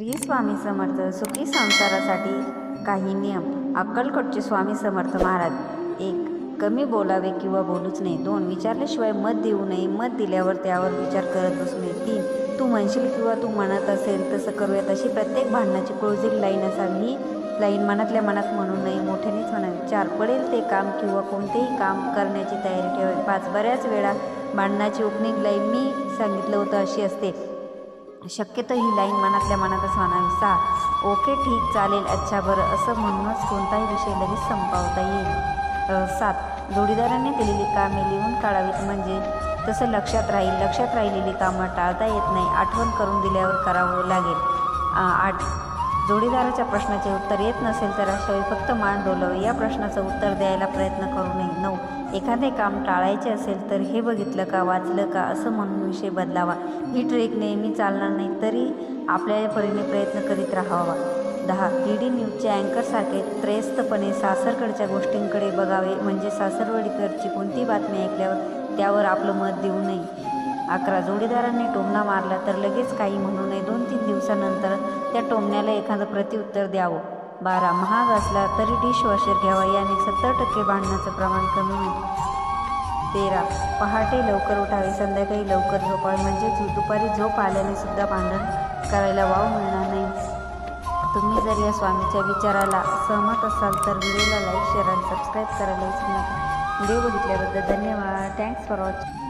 श्री स्वामी समर्थ सुखी संसारासाठी काही नियम. अक्कलकोटचे स्वामी समर्थ महाराज एक कमी बोलावे किंवा बोलूच नये. दोन विचारल्याशिवाय मत देऊ नये. मत दिल्यावर त्यावर विचार करत बसू नये. तीन तू म्हणशील किंवा तू म्हणत असेल तसं करूया तशी प्रत्येक भांडणाची क्लोजिंग लाईन असावी. ही लाईन मनातल्या मनात म्हणू नये मोठ्यानेच म्हणावी. चार पडेल ते काम किंवा कोणतेही काम करण्याची तयारी ठेवावी. पाच बऱ्याच वेळा भांडणाची ओपनिंग लाईन मी सांगितलं होतं अशी असते. शक्यतो ही लाईन मनातल्या मनातच म्हणावी सहा ओके ठीक चालेल अच्छा बरं असं म्हणूनच कोणताही विषय लगेच संपवता येईल. सात. जोडीदाराने दिलेली कामे लिहून काढावीत म्हणजे? तसं लक्षात राहील लक्षात राहिलेली कामं टाळता येत नाही. आठवण करून दिल्यावर करावं लागेल. आठ. जोडीदाराच्या प्रश्नाचे उत्तर येत नसेल तर अशा वेळी फक्त मान डोलव. या प्रश्नाचं उत्तर द्यायला प्रयत्न करू नये. नऊ. एखादे काम टाळायचे असेल तर हे बघितलं का वाचलं का असं म्हणून विषय बदलावा. ही ट्रेक नेहमी चालणार नाही तरी आपल्या परीने प्रयत्न करीत राहावा. दहा. डी डी न्यूजच्या अँकरसारखे त्रेस्तपणे सासरकडच्या गोष्टींकडे बघावे म्हणजे सासरवडीकडची कोणती बातमी ऐकल्यावर त्यावर आपलं मत देऊ नये. अकरा. जोडीदारांनी टोमणा मारला तर लगेच काही म्हणू नये. दोन तीन दिवसानंतर त्या टोमण्याला एखादं प्रतिउत्तर द्यावं. बारा महाग असला तरी डिशवॉशर घ्यावा याने सत्तर टक्के भांडणाचं प्रमाण कमी होईल. तेरा पहाटे लवकर उठावे संध्याकाळी लवकर झोपावे म्हणजे दुपारी झोप आल्याने सुद्धा भांडण करायला वाव मिळणार नाही. तुम्ही जर या स्वामीच्या विचाराला सहमत असाल तर व्हिडिओला लाईक शेअर आणि सबस्क्राईब करायला विसरू नका. व्हिडिओ बघितल्याबद्दल धन्यवाद. Thanks for watching